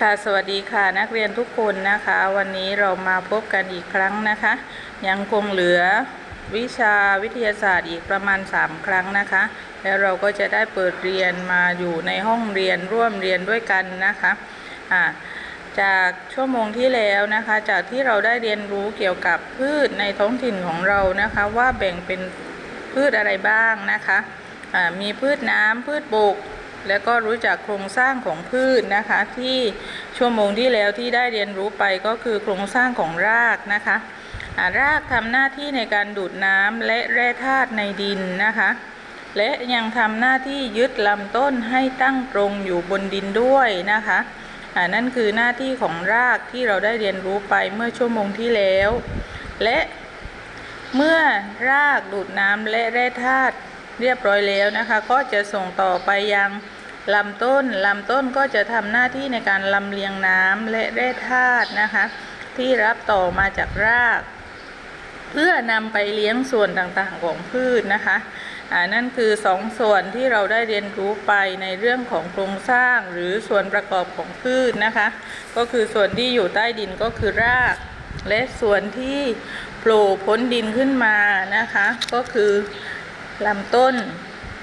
ค่ะสวัสดีค่ะนักเรียนทุกคนนะคะ วันนี้เรามาพบกันอีกครั้งนะคะ ยังคงเหลือวิชาวิทยาศาสตร์อีกประมาณ 3 ครั้งนะคะ แล้วเราก็จะได้เปิดเรียนมาอยู่ในห้องเรียนร่วมเรียนด้วยกันนะคะอ่าจากชั่วโมงที่แล้วนะคะ จากที่เราได้เรียนรู้เกี่ยวกับพืชในท้องถิ่นของเรานะคะ ว่าแบ่งเป็นพืชอะไรบ้างนะคะมีพืชน้ำพืชบก แล้วก็รู้จักโครงสร้างของพืชนะคะ ที่ชั่วโมงที่แล้วที่ได้เรียนรู้ไปก็คือโครงสร้างของรากนะคะารากทำหน้าที่ในการดูดน้ำและแร่ธาตุในดินนะคะ และยังทำหน้าที่ยึดลำต้นให้ตั้งตรงอยู่บนดินด้วยนะคะนั่นคือหน้าที่ของรากที่เราได้เรียนรู้ไปเมื่อชั่วโมงที่แล้ว และเมื่อรากดูดน้ำและแร่ธาตุเรียบร้อยแล้วนะคะ ก็จะส่งต่อไปยัง ลำต้นลำต้นก็จะทำหน้าที่ในการลำเลียงน้ำและแร่ธาตุนะคะ ที่รับต่อมาจากราก เพื่อนำไปเลี้ยงส่วนต่างๆของพืชนะคะอ่านั่นคือสองส่วนที่เราได้เรียนรู้ไปในเรื่องของโครงสร้างหรือส่วนประกอบของพืชนะคะ ก็คือส่วนที่อยู่ใต้ดินก็คือราก และส่วนที่โผล่พ้นดินขึ้นมานะคะ ก็คือลำต้น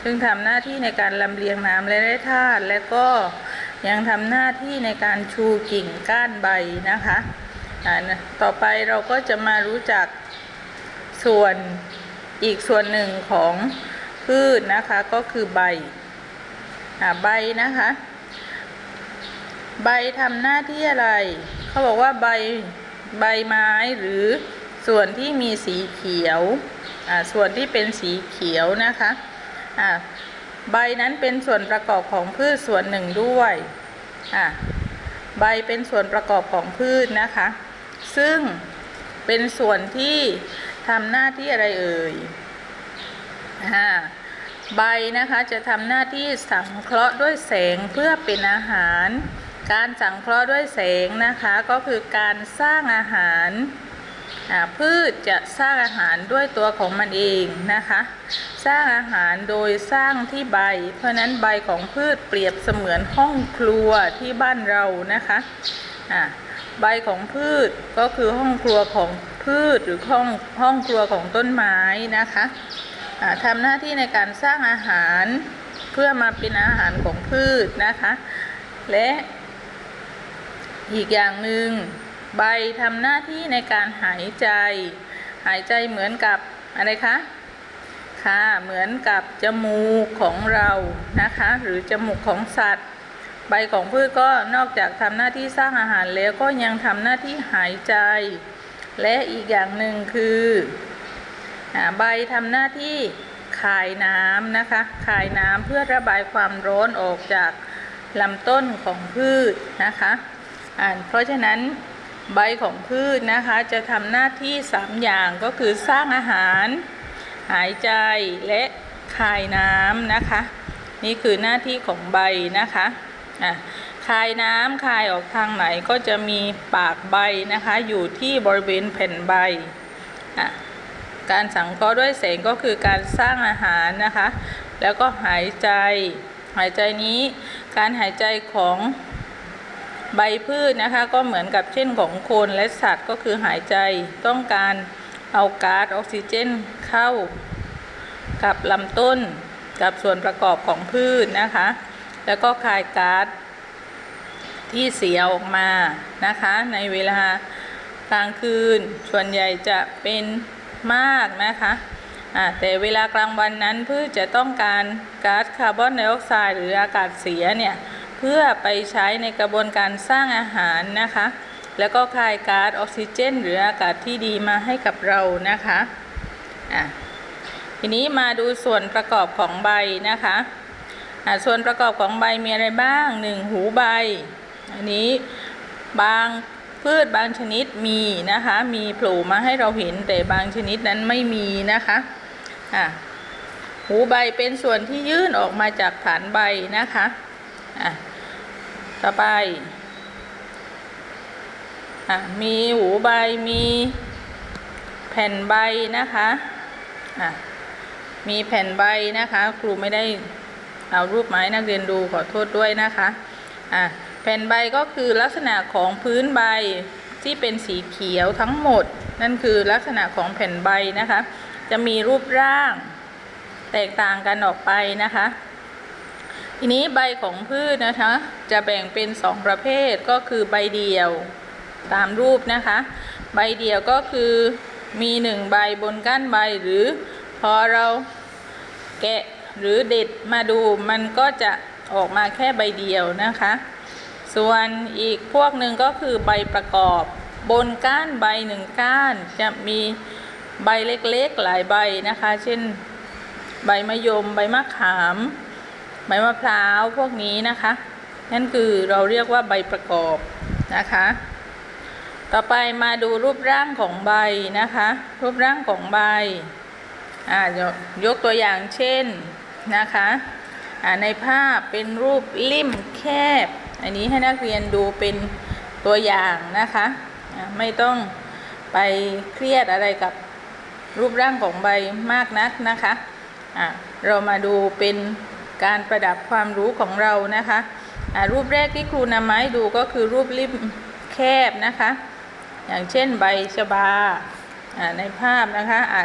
ซึ่งทำหน้าที่ในการลำเลียงน้ำและแร่ธาตุและก็ยังทำหน้าที่ในการชูกิ่งก้านใบนะคะต่อไปเราก็จะมารู้จักส่วนอีกส่วนหนึ่งของพืชนะคะก็คือใบอใบนะคะ ใบทำหน้าที่อะไร เขาบอกว่าใบใบไม้หรือส่วนที่มีสีเขียว ส่วนที่เป็นสีเขียวนะคะ อ่าใบนั้นเป็นส่วนประกอบของพืชส่วนหนึ่งด้วยอ่าใบเป็นส่วนประกอบของพืชนะคะ ซึ่งเป็นส่วนที่ทำหน้าที่อะไรเอ่ยอ่าใบนะคะจะทำหน้าที่สังเคราะห์ด้วยแสงเพื่อเป็นอาหาร การสังเคราะห์ด้วยแสงนะคะ ก็คือการสร้างอาหาร พืชจะสร้างอาหารด้วยตัวของมันเองนะคะ สร้างอาหารโดยสร้างที่ใบ เพราะนั้นใบของพืชเปรียบเสมือนห้องครัวที่บ้านเรานะคะใบของพืชก็คือห้องครัวของพืชหรือห้องห้องครัวของต้นไม้นะคะอ่าทำหน้าที่ในการสร้างอาหารเพื่อมาเป็นอาหารของพืชนะคะ และอีกอย่างหนึ่ง ใบทำหน้าที่ในการหายใจ หายใจเหมือนกับอะไรคะค่ะเหมือนกับจมูกของเรานะคะ หรือจมูกของสัตว์ ใบของพืชก็นอกจากทำหน้าที่สร้างอาหารแล้วก็ยังทำหน้าที่หายใจ และอีกอย่างหนึ่งคือใบทำหน้าที่คายน้ำนะคะคายน้ำเพื่อระบายความร้อนออกจากลำต้นของพืชนะคะอ่าเพราะฉะนั้น ใบของพืชนะคะจะทำหน้าที่สามอย่างก็คือสร้างอาหาร หายใจและคายน้ำนะคะ นี่คือหน้าที่ของใบนะคะอะคายน้ำคายออกทางไหนก็จะมีปากใบนะคะ อยู่ที่บริเวณแผ่นใบอะการสังเคราะห์ด้วยแสงก็คือการสร้างอาหารนะคะ แล้วก็หายใจ หายใจนี้การหายใจของ ใบพืชนะคะก็เหมือนกับเช่นของคนและสัตว์ก็คือหายใจต้องการเอาก๊าซออกซิเจนเข้า กับลำต้นกับส่วนประกอบของพืชนะคะ แล้วก็คายก๊าซที่เสียออกมานะคะ ในเวลากลางคืนส่วนใหญ่จะเป็นมากนะคะแต่เวลากลางวันนั้นพืชจะต้องการก๊าซคาร์บอนไดออกไซด์หรืออากาศเสียเนี่ย พื่อไปใช้ในกระบวนการสร้างอาหารนะคะ แล้วก็คายก๊าซออกซิเจน หรืออากาศที่ดีมาให้กับเรานะคะอะทีนี้มาดูส่วนประกอบของใบนะคะอะส่วนประกอบของใบมีอะไรบ้างหนึ่งหูใบ อันนี้บางพืชบางชนิดมีนะคะ มีโผล่มาให้เราเห็นแต่บางชนิดนั้นไม่มีนะคะอะหูใบเป็นส่วนที่ยื่นออกมาจากฐานใบนะคะอะ ต่อไป อะ มีหูใบ มีแผ่นใบนะคะ อะ มีแผ่นใบนะคะ ครูไม่ได้เอารูปไม้นักเรียนดูขอโทษด้วยนะคะ อะ แผ่นใบก็คือลักษณะของพื้นใบที่เป็นสีเขียวทั้งหมด นั่นคือลักษณะของแผ่นใบนะคะ จะมีรูปร่าง แตกต่างกันออกไปนะคะ ทีนี้ใบของพืชนะคะ จะแบ่งเป็นสองประเภทก็คือใบเดี่ยวตามรูปนะคะ ใบเดี่ยวก็คือมีหนึ่งใบบนก้านใบหรือพอเราแกะหรือเด็ดมาดูมันก็จะออกมาแค่ใบเดียวนะคะ ส่วนอีกพวกหนึ่งก็คือใบประกอบบนก้านใบหนึ่งก้าน จะมีใบเล็กๆหลายใบนะคะ เช่น ใบมะยมใบมะขาม ใบมะพร้าวพวกนี้นะคะ นั่นคือเราเรียกว่าใบประกอบนะคะ ต่อไปมาดูรูปร่างของใบนะคะ รูปร่างของใบอ่ายกยกตัวอย่างเช่นนะคะอ่าในภาพเป็นรูปลิ่มแคบ อันนี้ให้นักเรียนดูเป็นตัวอย่างนะคะอ่าไม่ต้องไปเครียดอะไรกับรูปร่างของใบมากนักนะคะอ่าเรามาดูเป็น การประดับความรู้ของเรานะคะอ่ารูปแรกที่ครูนำมาให้ดูก็คือรูปลิ่มแคบนะคะ อย่างเช่นใบชบาในภาพนะคะอ่า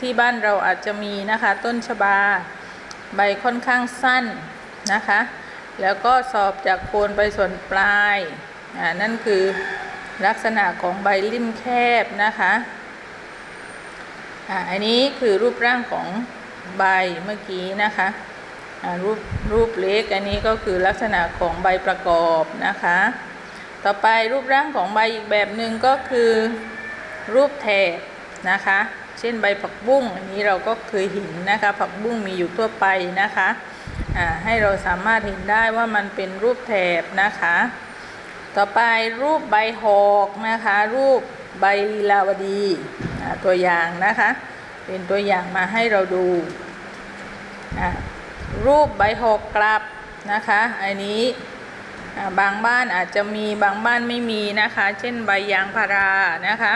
ที่บ้านเราอาจจะมีนะคะต้นชบา ใบค่อนข้างสั้นนะคะ แล้วก็สอบจากโคนไปส่วนปลายนั่นคือลักษณะของใบลิ่มแคบนะคะอ่าอันนี้คือรูปร่างของใบเมื่อกี้นะคะ รูปรูปเล็กอันนี้ก็คือลักษณะของใบประกอบนะคะ ต่อไปรูปร่างของใบอีกแบบหนึ่งก็คือรูปแถบนะคะ เช่นใบผักบุ้งอันนี้เราก็เคยเห็นนะคะ ผักบุ้งมีอยู่ทั่วไปนะคะอ่าให้เราสามารถเห็นได้ว่ามันเป็นรูปแถบนะคะ ต่อไปรูปใบหอกนะคะ รูปใบลีลาวดีตัวอย่างนะคะ เป็นตัวอย่างมาให้เราดูอ่า รูปใบหอกกลับนะคะอันนี้บางบ้านอาจจะมีบางบ้านไม่มีนะคะ เช่นใบยางพารานะคะ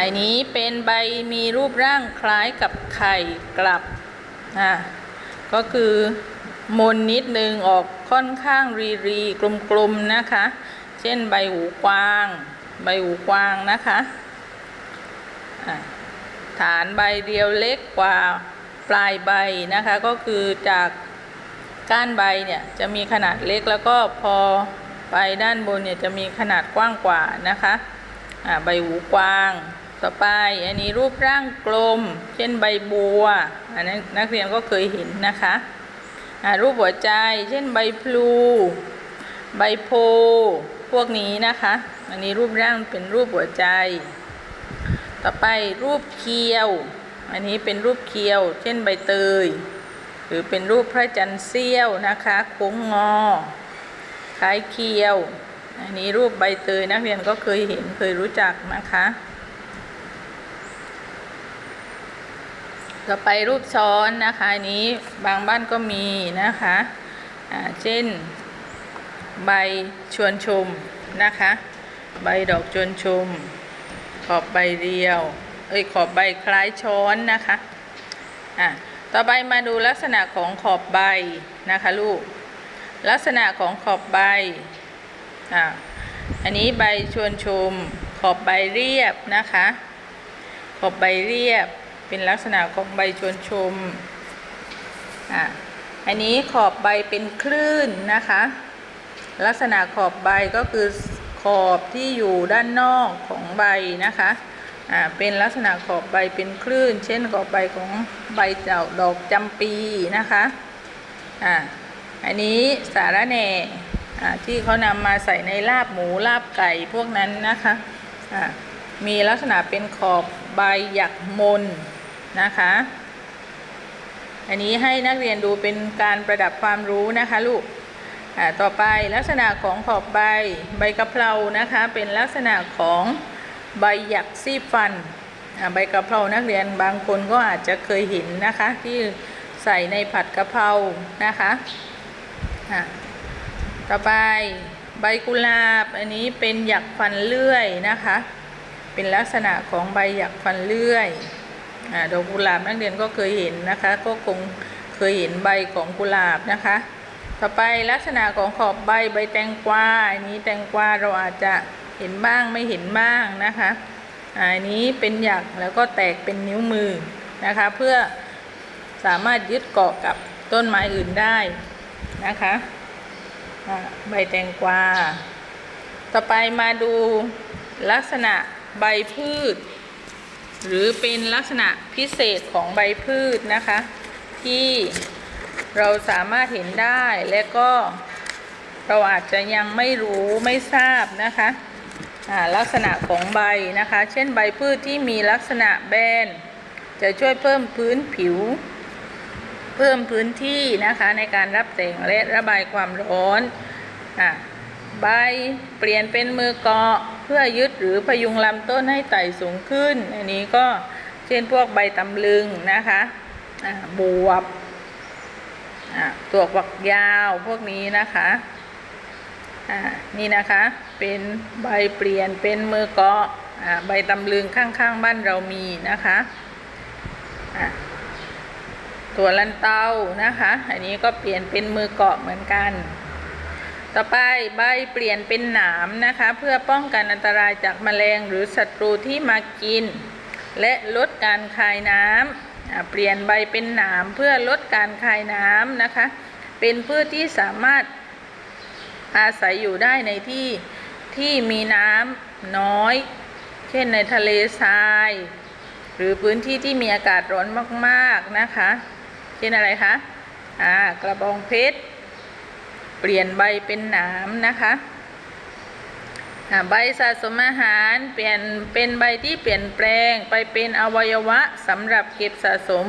อันนี้เป็นใบมีรูปร่างคล้ายกับไข่กลับอ่าก็คือมนนิดนึงออกค่อนข้างรีรีกลมๆนะคะ เช่นใบหูกวาง ใบหูกวางนะคะอ่า ฐานใบเดียวเล็กกว่าปลายใบนะคะ ก็คือจากก้านใบเนี่ยจะมีขนาดเล็กแล้วก็พอไปด้านบนเนี่ยจะมีขนาดกว้างกว่านะคะใบหูกว้าง ต่อไปอันนี้รูปร่างกลม เช่นใบบัวอันนั้นนักเรียนก็เคยเห็นนะคะรูปหัวใจ เช่นใบพลู ใบโพพวกนี้นะคะ อันนี้รูปร่างเป็นรูปหัวใจ ต่อไปรูปเคียว อันนี้เป็นรูปเคียว เช่นใบเตย หรือเป็นรูปพระจันทร์เสี้ยวนะคะ โค้งงอ คล้ายเคียว อันนี้รูปใบเตยนักเรียนก็เคยเห็นเคยรู้จักนะคะ ต่อไปรูปช้อนนะคะอันนี้บางบ้านก็มีนะคะอ่าเช่น ใบชวนชมนะคะ ใบดอกชวนชม ขอบใบเรียว เอ้ยขอบใบคล้ายช้อนนะคะอะต่อไปมาดูลักษณะของขอบใบนะคะลูก ลักษณะของขอบใบอ่าอันนี้ใบชวนชม ขอบใบเรียบนะคะ ขอบใบเรียบเป็นลักษณะของใบชวนชมอ่าอันนี้ขอบใบเป็นคลื่นนะคะ ลักษณะขอบใบก็คือ ขอบที่อยู่ด้านนอกของใบนะคะอ่าเป็นลักษณะขอบใบเป็นคลื่น เช่นขอบใบของใบเจ้าดอกจำปีนะคะอ่าอันนี้สาระแหน่อ่าที่เขานำมาใส่ในลาบหมูลาบไก่พวกนั้นนะคะอ่ามีลักษณะเป็นขอบใบหยักมนนะคะ อันนี้ให้นักเรียนดูเป็นการประดับความรู้นะคะลูก ต่อไปลักษณะของขอบใบใบกะเพรานะคะเป็นลักษณะของใบหยักซีฟันใบกะเพรานักเรียนบางคนก็อาจจะเคยเห็นนะคะที่ใส่ในผัดกะเพรานะคะต่อไปใบกุหลาบอันนี้เป็นหยักฟันเลื่อยนะคะ เป็นลักษณะของใบหยักฟันเลื่อยอดอกกุหลาบนักเรียนก็เคยเห็นนะคะ ก็คงเคยเห็นใบของกุหลาบนะคะ ต่อไปลักษณะของขอบใบใบแตงกวาอันนี้แตงกวาเราอาจจะเห็นบ้างไม่เห็นบ้างนะคะอันนี้เป็นหยักแล้วก็แตกเป็นนิ้วมือนะคะ เพื่อสามารถยึดเกาะกับต้นไม้อื่นได้นะคะใบแตงกวา ต่อไปมาดูลักษณะใบพืช หรือเป็นลักษณะพิเศษของใบพืชนะคะ ที่ เราสามารถเห็นได้และก็เราอาจจะยังไม่รู้ไม่ทราบนะคะลักษณะของใบนะคะ เช่นใบพืชที่มีลักษณะแบน จะช่วยเพิ่มพื้นผิว เพิ่มพื้นที่นะคะในการรับแสงและระบายความร้อนอะใบเปลี่ยนเป็นมือเกาะเพื่อยึดหรือพยุงลำต้นให้ไต่สูงขึ้น อันนี้ก็เช่นพวกใบตำลึงนะคะะบวบ ตัวฝักยาวพวกนี้นะคะอะนี่นะคะเป็นใบเปลี่ยนเป็นมือเกาะอะใบตำลึงข้างๆบ้านเรามีนะคะอะตัวลันเตานะคะ อันนี้ก็เปลี่ยนเป็นมือเกาะเหมือนกัน ต่อไปใบเปลี่ยนเป็นหนามนะคะ เพื่อป้องกันอันตรายจากแมลงหรือศัตรูที่มากิน และลดการคายน้ำ เปลี่ยนใบเป็นหนามเพื่อลดการคายน้ำนะคะ เป็นพืชที่สามารถอาศัยอยู่ได้ในที่ที่มีน้ำน้อย เช่นในทะเลทราย หรือพื้นที่ที่มีอากาศร้อนมากๆนะคะ เช่นอะไรคะอ่ากระบองเพชร เปลี่ยนใบเป็นหนามนะคะ ใบสะสมอาหารเปลี่ยนเป็นใบที่เปลี่ยนแปลงไปเป็นอวัยวะสำหรับเก็บสะสม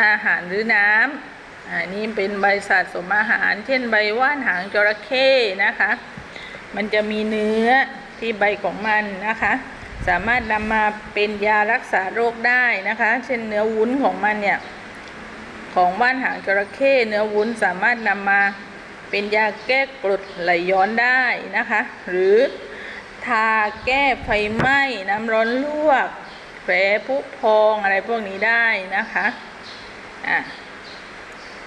อาหารหรือน้ำอันนี้เป็นใบสะสมอาหาร เช่นใบว่านหางจระเข้นะคะ มันจะมีเนื้อที่ใบของมันนะคะ สามารถนำมาเป็นยารักษาโรคได้นะคะ เช่นเนื้อวุ้นของมันเนี่ยของว่านหางจระเข้เนื้อวุ้นสามารถนำมาเป็นยาแก้กรดไหลย้อนได้นะคะ หรือ ทาแก้ไฟไหม้น้ำร้อนลวกแผลผุพองอะไรพวกนี้ได้นะคะอะ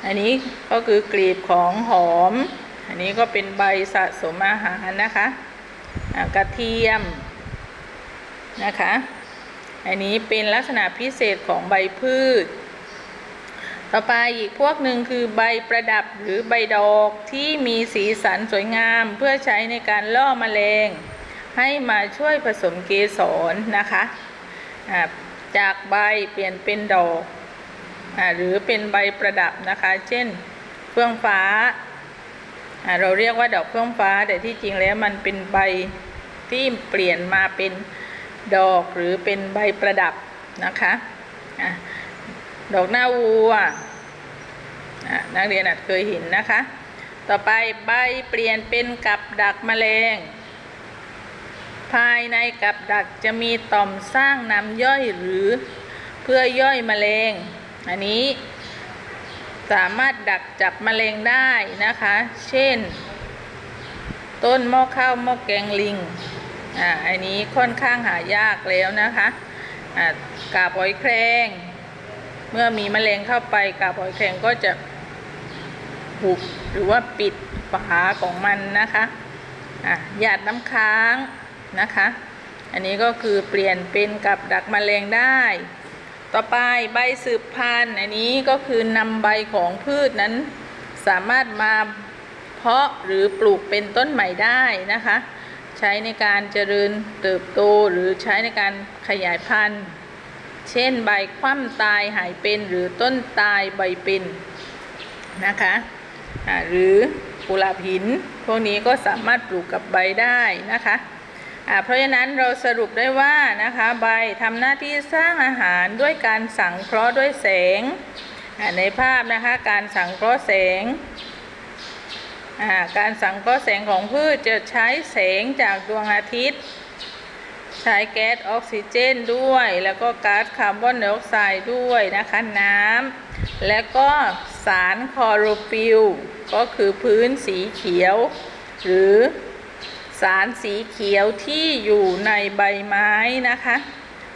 อันนี้ก็คือกลีบของหอม อันนี้ก็เป็นใบสะสมอาหารนะคะอะกระเทียมนะคะ อันนี้เป็นลักษณะพิเศษของใบพืช ต่อไปอีกพวกหนึ่งคือใบประดับหรือใบดอกที่มีสีสันสวยงามเพื่อใช้ในการล่อแมลง ให้มาช่วยผสมเกสรนะคะจากใบเปลี่ยนเป็นดอกอหรือเป็นใบประดับนะคะ เช่นเฟื่องฟ้า เราเรียกว่าดอกเฟื่องฟ้า แต่ที่จริงแล้วมันเป็นใบที่เปลี่ยนมาเป็นดอกหรือเป็นใบประดับนะคะอะดอกหน้าวัวนักเรียนอาจเคยเห็นนะคะ ต่อไปใบเปลี่ยนเป็นกับดักแมลง ภายในกับดักจะมีต่อมสร้างน้ำย่อยหรือเพื่อย่อยแมลงอันนี้ สามารถดักจับแมลงได้นะคะ เช่น ต้นหม้อข้าวหม้อแกงลิง อ่า อันนี้ค่อนข้างหายากแล้วนะคะ อ่ากาบหอยแครง เมื่อมีแมลงเข้าไปกาบหอยแครงก็จะหุบหรือว่าปิดฝาของมันนะคะอะหยาดน้ำค้าง นะคะ อันนี้ก็คือเปลี่ยนเป็นกับดักแมลงได้ ต่อไปใบสืบพันธุ์อันนี้ก็คือนำใบของพืชนั้น สามารถมาเพาะหรือปลูกเป็นต้นใหม่ได้นะคะ ใช้ในการเจริญเติบโตหรือใช้ในการขยายพันธุ์ เช่นใบคว่ำตายหายเป็นหรือต้นตายใบเป็นนะคะหรือกุหลาบหิน พวกนี้ก็สามารถปลูกกับใบได้นะคะ เพราะฉะนั้นเราสรุปได้ว่านะคะใบทำหน้าที่สร้างอาหารด้วยการสังเคราะห์ด้วยแสง ในภาพนะคะการสังเคราะห์แสง การสังเคราะห์แสงของพืชจะใช้แสงจากดวงอาทิตย์ ใช้แก๊สออกซิเจนด้วย แล้วก็ก๊าซคาร์บอนไดออกไซด์ด้วยนะคะน้ำและก็สารคลอโรฟิลก็คือพื้นสีเขียว หรือ สารสีเขียวที่อยู่ในใบไม้นะคะ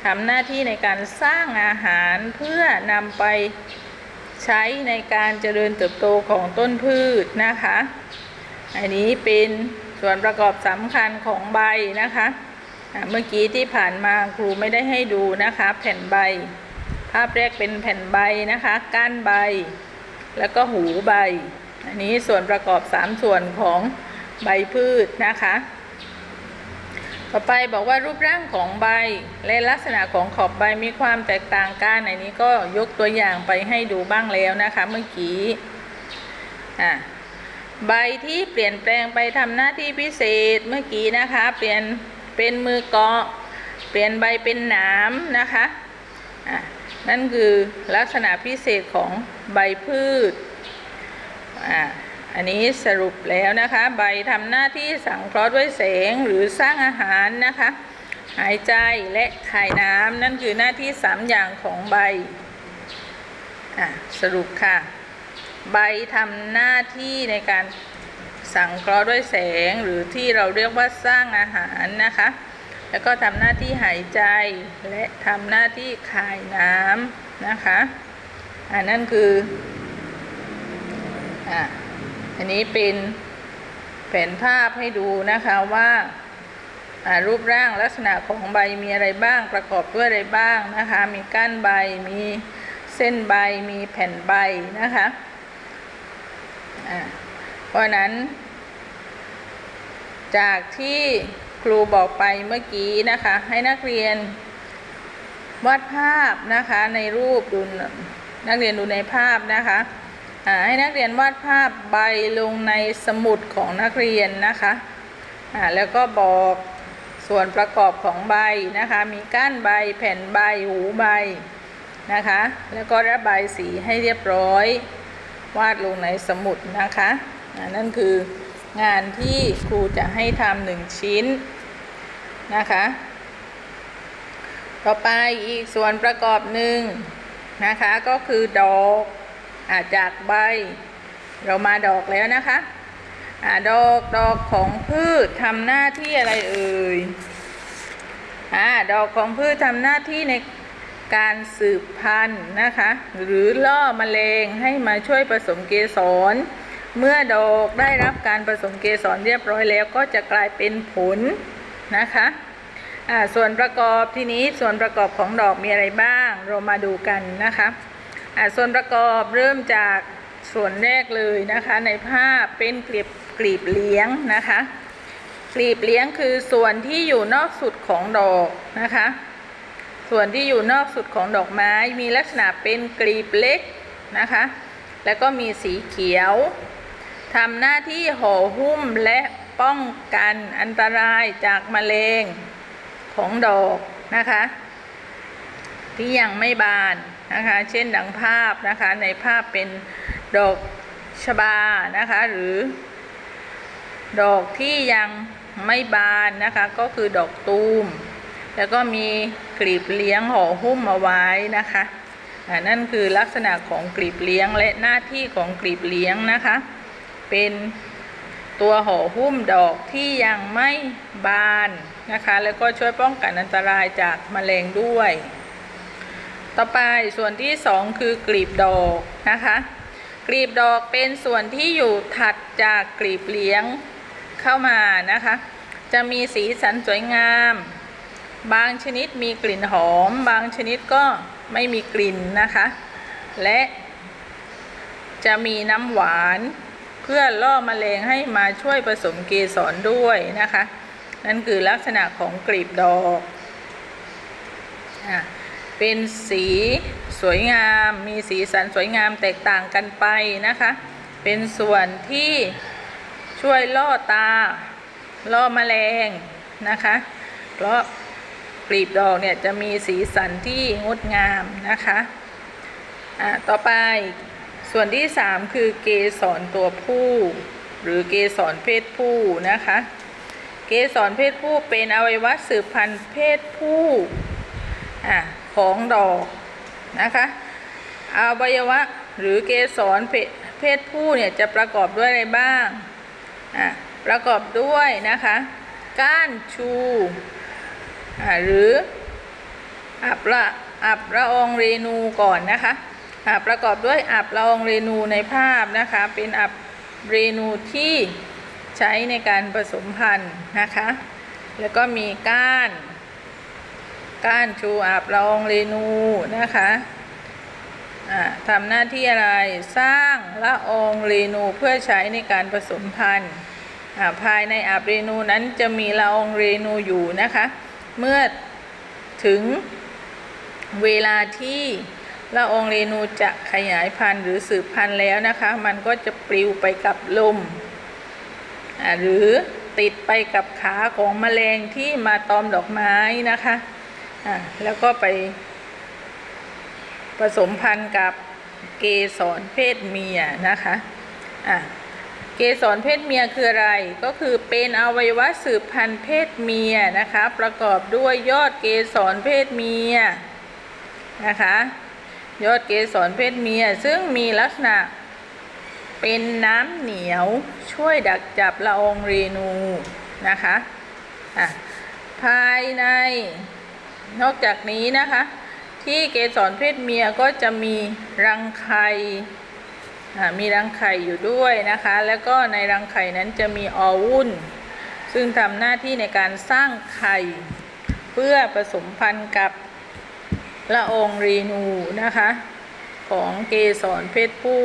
ทำหน้าที่ในการสร้างอาหารเพื่อนำไปใช้ในการเจริญเติบโตของต้นพืชนะคะ อันนี้เป็นส่วนประกอบสำคัญของใบนะคะ เมื่อกี้ที่ผ่านมาครูไม่ได้ให้ดูนะคะ แผ่นใบ ภาพแรกเป็นแผ่นใบนะคะก้านใบ แล้วก็หูใบ อันนี้ส่วนประกอบ 3 ส่วนของ ใบพืชนะคะ ต่อไปบอกว่ารูปร่างของใบและลักษณะของขอบใบมีความแตกต่างกันอันนี้ก็ยกตัวอย่างไปให้ดูบ้างแล้วนะคะเมื่อกี้อะใบที่เปลี่ยนแปลงไปทำหน้าที่พิเศษเมื่อกี้นะคะ เปลี่ยนเป็นมือเกาะ เปลี่ยนใบเป็นหนามนะคะอะนั่นคือลักษณะพิเศษของใบพืชอะ อันนี้สรุปแล้วนะคะ ใบทำหน้าที่สังเคราะห์ด้วยแสงหรือสร้างอาหารนะคะ หายใจและขายน้ำนั่นคือหน้าที่สามอย่างของใบอะสรุปค่ะ ใบทำหน้าที่ในการสังเคราะห์ด้วยแสงหรือที่เราเรียกว่าสร้างอาหารนะคะ แล้วก็ทำหน้าที่หายใจและทำหน้าที่คายน้ำนะคะ อันนั่นคืออะ อันนี้เป็นแผนภาพให้ดูนะคะว่ารูปร่างลักษณะของใบมีอะไรบ้างประกอบด้วยอะไรบ้างนะคะ มีก้านใบมีเส้นใบมีแผ่นใบนะคะเพราะนั้น จากที่ครูบอกไปเมื่อกี้นะคะ ให้นักเรียนวาดภาพนะคะในรูปดูนักเรียนดูในภาพนะคะ ให้นักเรียนวาดภาพใบลงในสมุดของนักเรียนนะคะแล้วก็บอกส่วนประกอบของใบนะคะ มีก้านใบแผ่นใบหูใบนะคะ แล้วก็ระบายสีให้เรียบร้อย วาดลงในสมุดนะคะนั่นคืองานที่ครูจะให้ทำหนึ่งชิ้นนะคะ ต่อไปอีกส่วนประกอบหนึ่งนะคะก็คือดอก จากใบ เรามาดอกแล้วนะคะอาดอกดอกของพืชทำหน้าที่อะไรเอ่ยอ่าดอกของพืชทำหน้าที่ในการสืบพันธุ์นะคะ หรือล่อแมลงให้มาช่วยผสมเกสร เมื่อดอกได้รับการผสมเกสรเรียบร้อยแล้วก็จะกลายเป็นผลนะคะอ่าส่วนประกอบที่นี้ส่วนประกอบของดอกมีอะไรบ้าง เรามาดูกันนะคะ ส่วนประกอบเริ่มจากส่วนแรกเลยนะคะในภาพเป็นกลีบกลีบเลี้ยงนะคะกลีบเลี้ยงคือส่วนที่อยู่นอกสุดของดอกนะคะ ส่วนที่อยู่นอกสุดของดอกไม้มีลักษณะเป็นกลีบเล็กนะคะ แล้วก็มีสีเขียวทำหน้าที่ห่อหุ้มและป้องกันอันตรายจากแมลงของดอกนะคะ ที่ยังไม่บาน นะคะ เช่นดังภาพนะคะ ในภาพเป็นดอกชบานะคะ หรือ ดอกที่ยังไม่บานนะคะ ก็คือดอกตูม แล้วก็มีกลีบเลี้ยงห่อหุ้มเอาไว้นะคะอ่านั่นคือลักษณะของกลีบเลี้ยงและหน้าที่ของกลีบเลี้ยงนะคะ เป็นตัวห่อหุ้มดอกที่ยังไม่บานนะคะ แล้วก็ช่วยป้องกันอันตรายจากแมลงด้วย ต่อไปส่วนที่สองคือกลีบดอกนะคะ กลีบดอกเป็นส่วนที่อยู่ถัดจากกลีบเลี้ยงเข้ามานะคะ จะมีสีสันสวยงาม บางชนิดมีกลิ่นหอม บางชนิดก็ไม่มีกลิ่นนะคะ และจะมีน้ำหวานเพื่อล่อมแมลงให้มาช่วยผสมเกสรด้วยนะคะ นั่นคือลักษณะของกลีบดอกอะ เป็นสีสวยงาม มีสีสันสวยงามแตกต่างกันไปนะคะ เป็นส่วนที่ช่วยล่อตา ล่อแมลงนะคะ เพราะกลีบดอกเนี่ยจะมีสีสันที่งดงามนะคะอะต่อไปส่วนที่ 3 คือเกสรตัวผู้ หรือเกสรเพศผู้นะคะ เกสรเพศผู้เป็นอวัยวะสืบพันธุ์เพศผู้อะ ของดอกนะคะอวัยวะหรือเกสรเพศผู้เนี่ยจะประกอบด้วยอะไรบ้างอะประกอบด้วยนะคะก้านชูอะหรืออับละอับละอองเรนูก่อนนะคะอ่าประกอบด้วยอับละอองเรนูในภาพนะคะ เป็นอับเรนูที่ใช้ในการผสมพันธุ์นะคะ แล้วก็มีก้าน ก้านชูอับละองเรนูนะคะทำหน้าที่อะไรสร้างละอองเรนูเพื่อใช้ในการผสมพันธุ์ภายในอับเรนูนั้นจะมีละอองเรนูอยู่นะคะ เมื่อถึงเวลาที่ละอองเรนูจะขยายพันธุ์หรือสืบพันธุ์แล้วนะคะ มันก็จะปลิวไปกับลมหรือติดไปกับขาของแมลงที่มาตอมดอกไม้นะคะ อ่าแล้วก็ไป ผสมพันธุ์กับเกสรเพศเมียนะคะอะเกสรเพศเมียคืออะไร ก็คือเป็นอวัยวะสืบพันธุ์เพศเมียนะคะ ประกอบด้วยยอดเกสรเพศเมียนะคะ ยอดเกสรเพศเมียซึ่งมีลักษณะเป็นน้ำเหนียวช่วยดักจับละอองเรนูนะคะอะภายใน นอกจากนี้นะคะ ที่เกสรเพศเมียก็จะมีรังไข่มีรังไข่อยู่ด้วยนะคะ แล้วก็ในรังไข่นั้นจะมีอวุ้นซึ่งทำหน้าที่ในการสร้างไข่ เพื่อผสมพันธุ์กับละอองเรนูนะคะ ของเกสรเพศผู้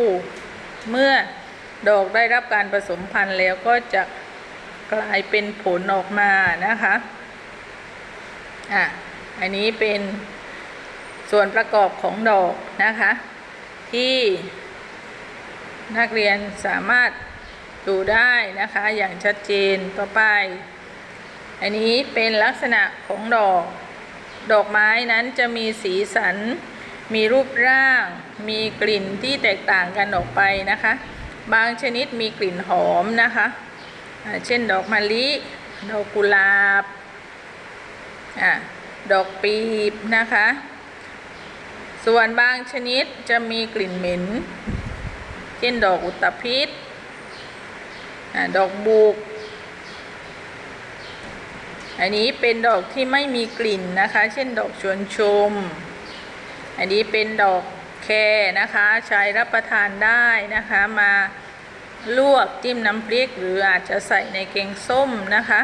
เมื่อดอกได้รับการผสมพันธุ์แล้วก็จะกลายเป็นผลออกมานะคะ อะ อันนี้เป็นส่วนประกอบของดอกนะคะ ที่นักเรียนสามารถดูได้นะคะอย่างชัดเจนต่อไป อันนี้เป็นลักษณะของดอก ดอกไม้นั้นจะมีสีสัน มีรูปร่าง มีกลิ่นที่แตกต่างกันออกไปนะคะ บางชนิดมีกลิ่นหอมนะคะ เช่นดอกมะลิ ดอกกุหลาบอ่า ดอกปีบนะคะ ส่วนบางชนิดจะมีกลิ่นเหม็น เช่นดอกอุตภิษดอกบุก อันนี้เป็นดอกที่ไม่มีกลิ่นนะคะ เช่นดอกชวนชม อันนี้เป็นดอกแคนะคะใช้รับประทานได้นะคะมาลวกจิ้มน้ำพริกหรืออาจจะใส่ในแกงส้มนะคะ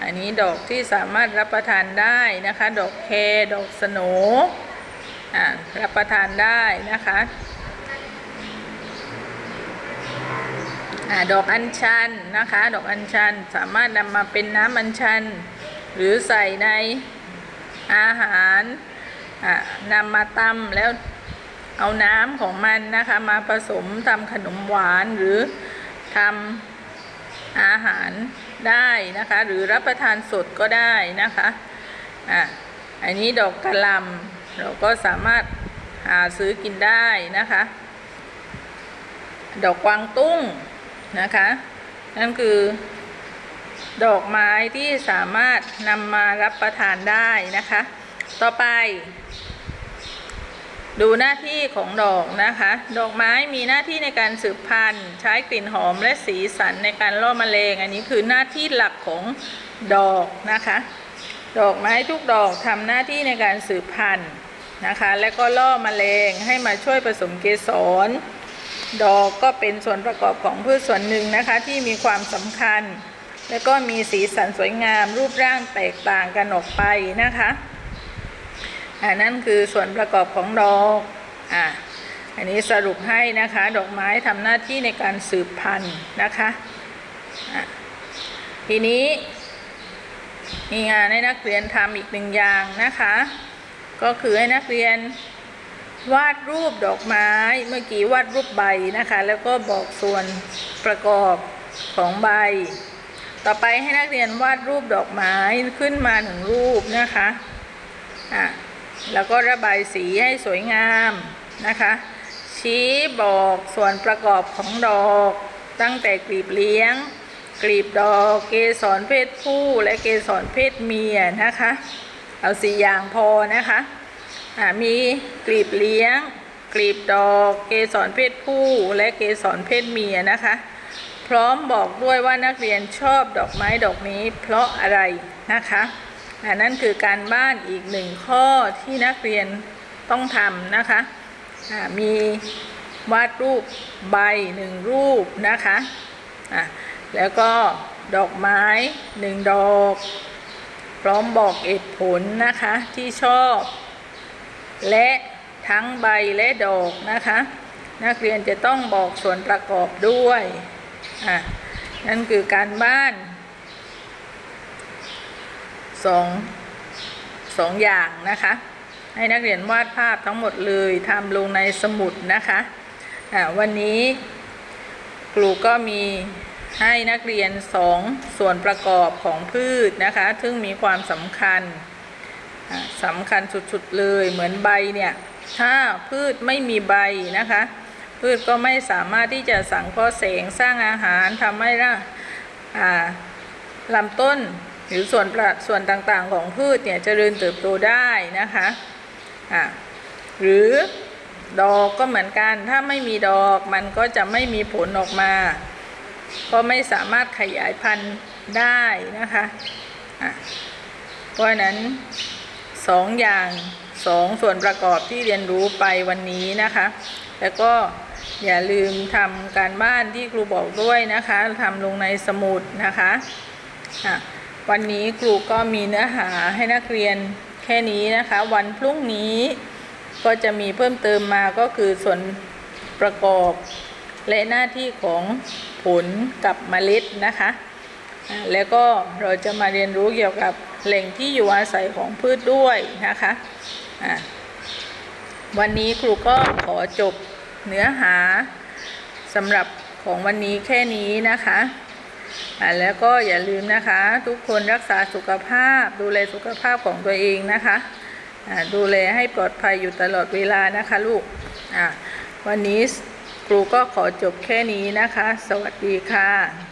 อันนี้ดอกที่สามารถรับประทานได้นะคะ ดอกแคดอกสโนรับประทานได้นะคะอดอกอัญชันนะคะ ดอกอัญชันสามารถนำมาเป็นน้ำอัญชัน หรือใส่ในอาหารนำมาตำแล้วเอาน้ำของมันนะคะ มาผสมทำขนมหวานหรือทำ อาหารได้นะคะ หรือรับประทานสดก็ได้นะคะอ่าอันนี้ดอกกระลำเราก็สามารถหาซื้อกินได้นะคะ ดอกกวางตุ้งนะคะ นั่นคือดอกไม้ที่สามารถนำมารับประทานได้นะคะ ต่อไป ดูหน้าที่ของดอกนะคะ ดอกไม้มีหน้าที่ในการสืบพันธุ์ ใช้กลิ่นหอมและสีสันในการล่อแมลง อันนี้คือหน้าที่หลักของดอกนะคะ ดอกไม้ทุกดอกทำหน้าที่ในการสืบพันธุ์นะคะ และก็ล่อแมลงให้มาช่วยผสมเกสร ดอกก็เป็นส่วนประกอบของพืชส่วนหนึ่งนะคะที่มีความสำคัญ และก็มีสีสันสวยงามรูปร่างแตกต่างกันออกไปนะคะ อ่านั่นคือส่วนประกอบของดอกอ่าอันนี้สรุปให้นะคะ ดอกไม้ทำหน้าที่ในการสืบพันธุ์นะคะอะทีนี้มีงานให้นักเรียนทำอีกหนึ่งอย่างนะคะ ก็คือให้นักเรียนวาดรูปดอกไม้เมื่อกี้วาดรูปใบนะคะ แล้วก็บอกส่วนประกอบของใบ ต่อไปให้นักเรียนวาดรูปดอกไม้ขึ้นมาหนึ่งรูปนะคะอะ แล้วก็ระบายสีให้สวยงามนะคะ ชี้บอกส่วนประกอบของดอก ตั้งแต่กลีบเลี้ยง กลีบดอกเกสรเพศผู้และเกสรเพศเมียนะคะ เอาสี่อย่างพอนะคะอ่ามีกลีบเลี้ยง กลีบดอกเกสรเพศผู้และเกสรเพศเมียนะคะ พร้อมบอกด้วยว่านักเรียนชอบดอกไม้ดอกนี้เพราะอะไรนะคะ นนั้นคือการบ้านอีกหนึ่งข้อที่นักเรียนต้องทำนะคะมีวาดรูปใบหนึ่งรูปนะคะะแล้วก็ดอกไม้หนึ่งดอก พร้อมบอกเหตุผลนะคะที่ชอบ และทั้งใบและดอกนะคะ นักเรียนจะต้องบอกส่วนประกอบด้วย นั่นคือการบ้าน สองสองอย่างนะคะ ให้นักเรียนวาดภาพทั้งหมดเลยทำลงในสมุดนะคะะวันนี้ครูก็มีให้นักเรียนสองส่วนประกอบของพืชนะคะ ซึ่งมีความสำคัญสำคัญสุดๆเลยเหมือนใบเนี่ย ถ้าพืชไม่มีใบนะคะ พืชก็ไม่สามารถที่จะสังเคราะห์แสงสร้างอาหารทำให้ร่าลำต้น รือส่วนประส่วนต่างๆของพืชเนี่ยเจริญเติบโตได้นะคะอะหรือดอกก็เหมือนกัน ถ้าไม่มีดอกมันก็จะไม่มีผลออกมา ก็ไม่สามารถขยายพันธุ์ได้นะคะอะเพราะนั้นสองอย่างสองส่วนประกอบที่เรียนรู้ไปวันนี้นะคะ แล้วก็อย่าลืมทำการบ้านที่ครูบอกด้วยนะคะทำลงในสมุดนะคะะ วันนี้ครูก็มีเนื้อหาให้นักเรียนแค่นี้นะคะ วันพรุ่งนี้ก็จะมีเพิ่มเติมมาก็คือส่วนประกอบ และหน้าที่ของผลกับเมล็ดนะคะ แล้วก็เราจะมาเรียนรู้เกี่ยวกับแหล่งที่อยู่อาศัยของพืชด้วยนะคะอ่าวันนี้ครูก็ขอจบเนื้อหาสำหรับของวันนี้แค่นี้นะคะ แล้วก็อย่าลืมนะคะ ทุกคนรักษาสุขภาพ ดูแลสุขภาพของตัวเองนะคะอ่าดูแลให้ปลอดภัยอยู่ตลอดเวลานะคะลูกอ่าวันนี้ครูก็ขอจบแค่นี้นะคะ สวัสดีค่ะ